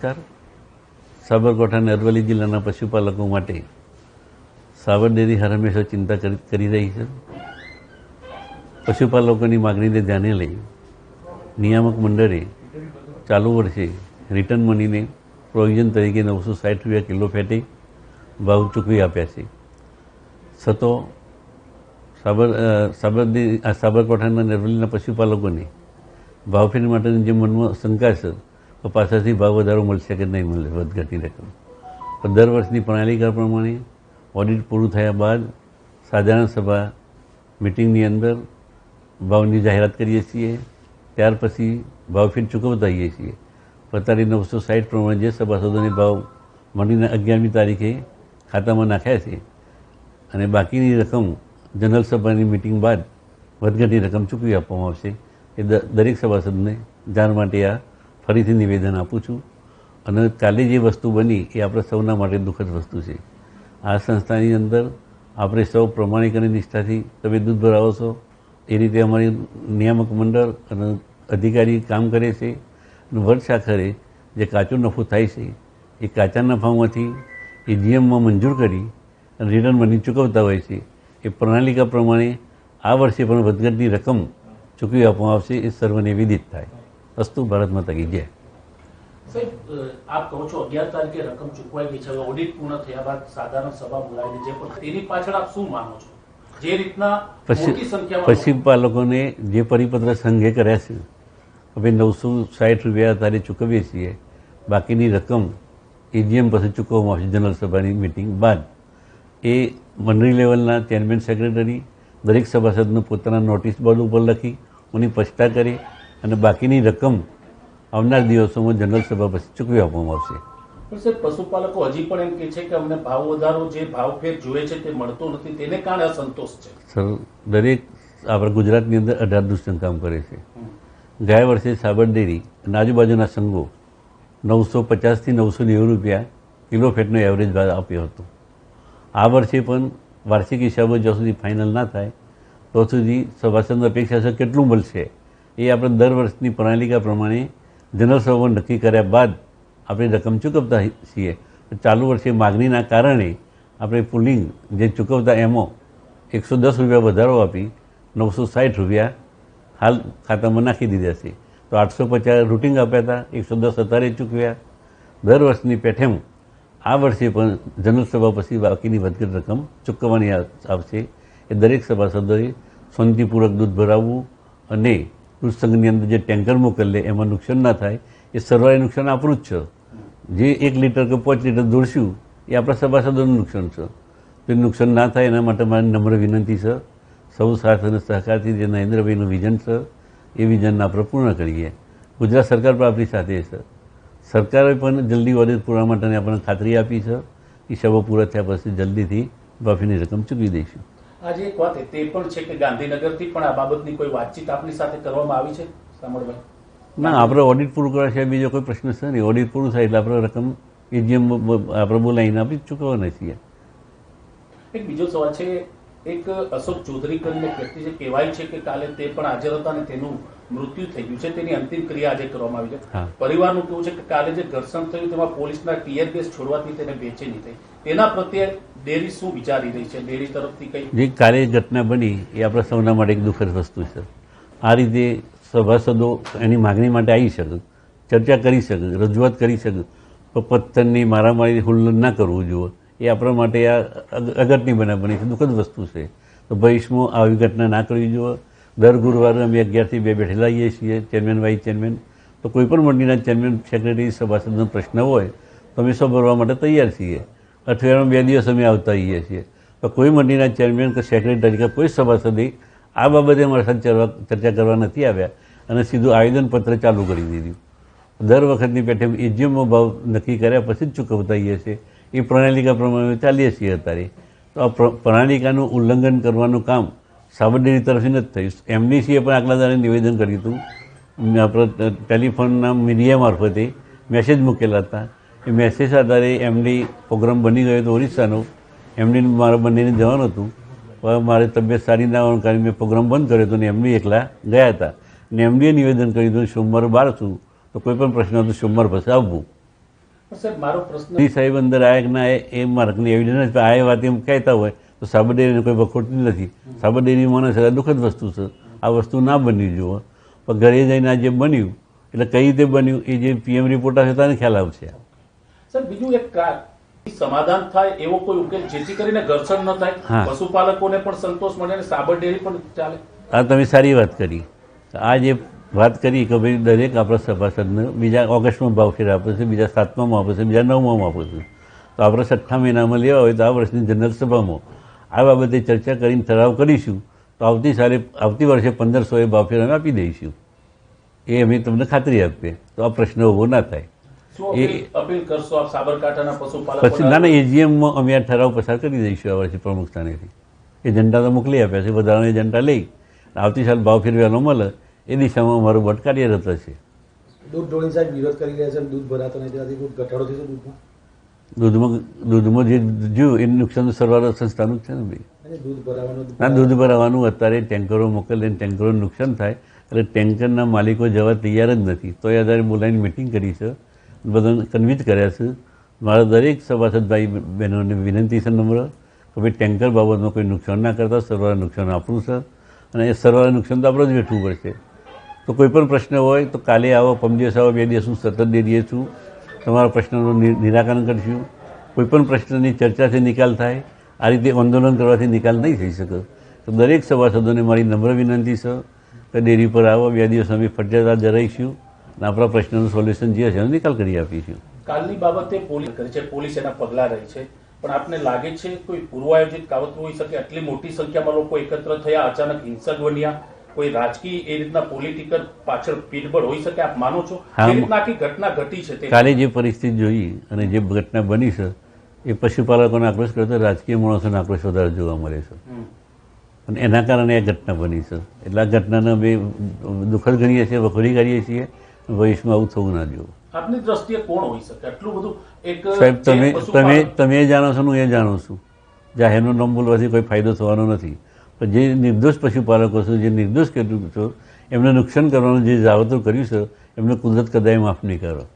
નમસ્કાર. સાબરકાંઠા અને અરવલ્લી જિલ્લાના પશુપાલકો માટે સાબર ડેરી હર હંમેશા ચિંતા કરી રહી છે. પશુપાલકોની માગણીને ધ્યાને લઈ નિયામક મંડળે ચાલુ વર્ષે રિટર્ન મનીને પ્રોવિઝન તરીકે નવસો સાઠ રૂપિયા કિલો ફેટે ભાવ ચૂકવી આપ્યા છે. છતો સાબર આ સાબરકાંઠાના અરવલ્લીના પશુપાલકોને ભાવફેર માટેની જે મનમાં શંકા છે તો પાછળથી ભાવ વધારો મળશે કે નહીં મળે વધઘટની રકમ. પણ દર વર્ષની પ્રણાલિકા પ્રમાણે? ઓડિટ પૂરું થયા બાદ સાધારણ સભા મિટિંગની અંદર ભાવની જાહેરાત કરીએ છીએ. ત્યાર પછી ભાવફેર ચૂકવતા હોઈએ છીએ. અત્યારે નવસો સાઠ પ્રમાણે જે સભાસદોને ભાવ મળીને અગિયારમી તારીખે ખાતામાં નાખ્યા છે અને બાકીની રકમ જનરલ સભાની મિટિંગ બાદ વધઘટની રકમ ચૂકવી આપવામાં આવશે. એ દરેક સભાસદને જાણ માટે આ ફરીથી નિવેદન આપું છું. અને કાલે જે વસ્તુ બની એ આપણે સૌના માટે દુઃખદ વસ્તુ છે. આ સંસ્થાની અંદર આપણે સૌ પ્રમાણિક અને નિષ્ઠાથી તમે દૂધ ભરાવો છો. એ રીતે અમારી નિયામક મંડળ અને અધિકારી કામ કરે છે. અને વર્ષ જે કાચો નફો થાય છે, એ કાચા નફામાંથી એ જીએમમાં મંજૂર કરી અને રિટર્ન મની ચૂકવતા હોય છે. એ પ્રણાલિકા પ્રમાણે આ વર્ષે પણ વધઘટની રકમ ચૂકવી આપવામાં આવશે, એ સર્વને વિદિત થાય. અસ્તુ ભારતમાં તકી જય. સાહેબ આપ કહો છો અગિયાર તારીખે રકમ ચૂકવાઈ ગઈ છે ઓડિટ પૂર્ણ થયા બાદ સાધારણ સભા બોલાવીને જે પણ તેની પાછળ આપ શું માનો છો? જે રીતના મોટી પશુ જે પરિપત્ર સંઘે કર્યા છે અમે નવસો સાઠ રૂપિયા તારે ચૂકવીએ છીએ. બાકીની રકમ એજીએમ પાસે ચૂકવવામાં આવશે જનરલ સભાની મિટિંગ બાદ. એ મંડળી લેવલના ચેરમેન સેક્રેટરી દરેક સભાસદનું પોતાના નોટિસ બોર્ડ ઉપર લખી એની પછતા કરી અને બાકીની રકમ આવનાર દિવસોમાં જનરલ સભા પછી ચૂકવી આપવામાં આવશે. પશુપાલકો હજી પણ એમ કે છે કે અમને ભાવ વધારો જે ભાવ ફેર જોઈએ છે તે મળતો નથી તેને કારણે અસંતોષ છે. સર દરેક આપણા ગુજરાતની અંદર અઢાર દુષ્ટન કામ કરે છે. ગયા વર્ષે સાબર ડેરી અને આજુબાજુના સંઘો નવસો પચાસથી નવસો નેવું રૂપિયા કિલો ફેટનો એવરેજ ભાવ આપ્યો હતો. આ વર્ષે પણ વાર્ષિક હિસાબો જ્યાં સુધી ફાઇનલ ના થાય તો સુધી સભાસદ અપેક્ષા છે કેટલું મળશે. એ આપણે દર વર્ષની પ્રણાલિકા પ્રમાણે જનરલ નક્કી કર્યા બાદ આપણે રકમ ચૂકવતા છીએ. ચાલુ વર્ષે માગણીના કારણે આપણે પુલિંગ જે ચૂકવતા એમાં એકસો દસ રૂપિયા વધારો આપી નવસો સાઠ રૂપિયા હાલ ખાતામાં નાખી દીધા છે. તો આઠસો પચાસ રૂટિંગ આપ્યા હતા, એકસો દસ અત્યારે ચૂકવ્યા દર વર્ષની પેઠેમ આ વર્ષે પણ જનરલ પછી બાકીની વધઘટ રકમ ચૂકવવાની આવશે. એ દરેક સભાસદોએ શાંતિપૂર્વક દૂધ ભરાવવું અને સંઘની અંદર જે ટેન્કર મોકલે, એમાં નુકસાન ના થાય, એ સરવાળે નુકસાન આપણું જ છે. જે એક લીટર કે પાંચ લીટર દોડશું, એ આપણા સભાસદોનું નુકસાન છે. તો નુકસાન ના થાય, એના માટે મારી નમ્ર વિનંતી છે. સૌ સાથ અને સહકારથી જે નરેન્દ્રભાઈનું વિઝન છે, એ વિઝનને આપણે પૂર્ણ કરીએ. ગુજરાત સરકાર પણ આપણી સાથે છે. સરકારે પણ જલ્દી ઓડિટ પૂરા માટેની આપણને ખાતરી આપી છે. એ સભા પૂરા થયા પછી જલ્દીથી બાફીની રકમ ચૂકવી દઈશું. આજે એક વાત તે પણ છે કે ગાંધીનગરથી પણ આ બાબતની કોઈ વાતચીત આપની સાથે કરવામાં આવી છે? સાંભળભાઈ. ના આપણે ઓડિટ પૂરું કરવા છે બીજો કોઈ પ્રશ્ન છે નહીં. ઓડિટ પૂરું થાય એટલે આપણે રકમ એજીએમ આપણે બોલાવીને આપી ચૂકવવાના છીએ. એક બીજો સવાલ છે એક અશોક ચૌધરી કરીને વ્યક્તિ જે કહેવાય છે કે કાલે તે પણ હાજર હતા અને તેનું મૃત્યુ થઈ ગયું છે. તેની અંતિમ ક્રિયા આજે કરવામાં આવી છે. પરિવારનું કેવું છે કે કાલે જે ઘર્ષણ થયું તેમાં પોલીસના ટીયર ગેસ છોડવાથી તેને બેચેની થઈ. તેના પ્રત્યે ડેરી શું વિચારી રહી છે? ડેરી તરફથી કઈ જે કાર્ય ઘટના બની એ આપણા સૌના માટે એક દુઃખદ વસ્તુ છે. આ રીતે સભાસદો એની માગણી માટે આવી શકે ચર્ચા કરી શકે રજૂઆત કરી શકે પણ પથ્થરની મારામારી હુલ્લન ના કરવું જોઈએ એ આપણા માટે આ અગ- અગત્યની બનાવ બની છે દુઃખદ વસ્તુ છે. તો ભવિષ્યમાં આવી ઘટના ના કરવી જોઈએ દર ગુરુવારે અમે અગિયારથી બે બેઠેલા આવીએ છીએ, ચેરમેન, વાઇસ ચેરમેન. તો કોઈ પણ મંડળીના ચેરમેન, સેક્રેટરી, સભાસદનો પ્રશ્ન હોય, તો અમે સૌ માટે તૈયાર છીએ. અઠવાડિયામાં બે દિવસ અમે આવતા આવીએ છીએ. તો કોઈ મંડળીના ચેરમેન કે સેક્રેટરી તરીકે કોઈ સભાસદે આ બાબતે અમારા સાથે ચર્ચા કરવા નથી આવ્યા અને સીધું આવેદનપત્ર ચાલુ કરી દીધું. દર વખતની પેઠે એજીએમનો ભાવ નક્કી કર્યા પછી જ ચૂકવતા આવીએ છીએ. એ પ્રણાલિકા પ્રમાણે ચાલીએ છીએ અત્યારે. તો આ પ્ર- પ્રણાલિકાનું ઉલ્લંઘન કરવાનું કામ સાબરડેરી તરફથી નથી થયું. એમડીસીએ પણ આગલા દાડે નિવેદન કર્યું હતું. આપણે ટેલિફોનના મીડિયા મારફતે મેસેજ મૂકેલા હતા. એ મેસેજ આધારે એમડી પ્રોગ્રામ બની ગયો હતો ઓરિસ્સાનો. એમડી મારા બંનેને જવાનું હતું. પણ મારે તબિયત સારી ના હોવાને કારણે મેં પ્રોગ્રામ બંધ કર્યો હતો ને એમડી એકલા ગયા હતા. ને એમડીએ નિવેદન કર્યું હતું સોમવારે બહાર છું. તો કોઈ પણ પ્રશ્ન હતો સોમવાર પછી આવવું સાહેબ અંદર આયા ના એ માર્કની એવિડન્સ આ વાત એમ કહેતા હોય તો સાબરડેરીને કોઈ વખોટતી નથી. સાબરડેરી માણસ એટલે દુઃખદ વસ્તુ છે. આ વસ્તુ ના બની જુઓ. પણ ઘરે જઈને આ જે બન્યું એટલે કઈ રીતે બન્યું એ જે પીએમ રિપોર્ટ આવશે તેને ખ્યાલ આવશે. સર બીજું એક સમાધાન થાય એવો કોઈ ઉકેલ જેથી કરીને ઘર્ષણ ન થાય. પશુપાલકોને પણ સંતોષ મળે અને સાબર ડેરી પણ ચાલે? આ તમે સારી વાત કરી. આ જે વાત કરી કે ભાઈ દરેક આપણા સભાસદને બીજા ઓગસ્ટમાં ભાવફેર આપે છે બીજા સાતમામાં આપે છે બીજા નવમામાં આપે છે. તો આપણે છઠ્ઠા મહિનામાં લેવા હોય તો આ વર્ષની જનરલ સભામાં. આ બાબતે ચર્ચા કરીને ઠરાવ કરીશું તો આવતી સાલે આવતી વર્ષે પંદરસો એ ભાવફેર અમે આપી દઈશું. એ અમે તમને ખાતરી આપીએ તો આ પ્રશ્ન ઊભો ના થાય. એ અપીલ કરશો આપ સાબરકાંઠાના પછી ના ના એજીએમમાં અમે આ ઠરાવ પસાર કરી દઈશું આ વર્ષે પ્રમુખ સ્થાનેથી. એજન્ડા તો મોકલી આપ્યા છે વધારાનો એજન્ડા લઈ. આવતી સાલ ભાવ ફેરવાનો મળે એ દિશામાં અમારું બટ કાર્યરત હશે દૂધ ઢોળી સાહેબ વિરોધ કરી રહ્યા છે દૂધ ભરાતો નથી ઘટાડો થશે દૂધમાં? દૂધમાં દૂધમાં જે જ્યું એનું નુકસાન તો સરવાળો સંસ્થાનું જ છે ને ભાઈ. ના દૂધ ભરાવાનું અત્યારે ટેન્કરો મોકલે ને ટેન્કરોનું નુકસાન થાય એટલે ટેન્કરના માલિકો જવા તૈયાર જ નથી. તો એ આધારે બોલાવીને મિટિંગ કરી છે. બધાને કન્વિન્સ કર્યા છે. મારા દરેક સભાસદ ભાઈ બહેનોને વિનંતી છે નમ્ર કે ભાઈ ટેન્કર બાબતમાં કોઈ નુકસાન ના કરતા સરવાળા નુકસાન આપણું છે. અને એ સરવાળા નુકસાન તો આપણે જ વેઠવું પડશે. તો કોઈ પણ પ્રશ્ન હોય તો કાલે આવો પમ દિવસ આવો બે દિવસ હું સતત દે દઈએ છું. તમારા પ્રશ્નનું નિરાકરણ કરીશું. કોઈપણ પ્રશ્નની ચર્ચાથી નિકાલ થાય, આ રીતે આંદોલન કરવાથી નિકાલ નહીં થઈ શકે. તો દરેક સભાસદોને મારી નમ્ર વિનંતી છે કે ડેરી પર આવો બે દિવસ અમે ફરજિયાત જરાઈશું અને આપણા પ્રશ્નનું સોલ્યુશન જે હશે એનો નિકાલ કરી આપીશું. કાલની બાબતે પોલીસ કરી છે, પોલીસ એના પગલાં રહી છે. પણ આપને લાગે છે કોઈ પૂર્વ આયોજિત કાવતરું હોઈ શકે? આટલી મોટી સંખ્યામાં લોકો એકત્ર થયા, અચાનક હિંસક બન્યા. કોઈ રાજકીય એ રીતના પોલિટિકલ પાછળ પીઠબળ હોઈ શકે આપ માનો છો? એ રીતના આખી ઘટના ઘટી છે તે? કાલે જે પરિસ્થિતિ જોઈ અને જે ઘટના બની છે એ પશુપાલકોને આક્રોશ કરતા રાજકીય માણસોને આક્રોશ વધારે જોવા મળે છે. અને એના કારણે આ ઘટના બની છે. એટલે આ ઘટનાને અમે દુઃખદ ગણીએ છીએ વખોડી કાઢીએ છીએ ભવિષ્યમાં આવું થવું ના જોવું આપની દ્રષ્ટિએ કોણ હોઈ શકે? આટલું બધું એક સાહેબ તમે તમે તમે જાણો છો હું એ જાણું છું. જાહેરનું નામ બોલવાથી કોઈ ફાયદો થવાનો નથી. જે નિર્દોષ પશુપાલકો છો, જે નિર્દોષ ખેડૂતો છો, એમને નુકસાન કરવાનું જે જાવતો કર્યું છે, એમને કુદરત કદાય માફ નહીં કરો.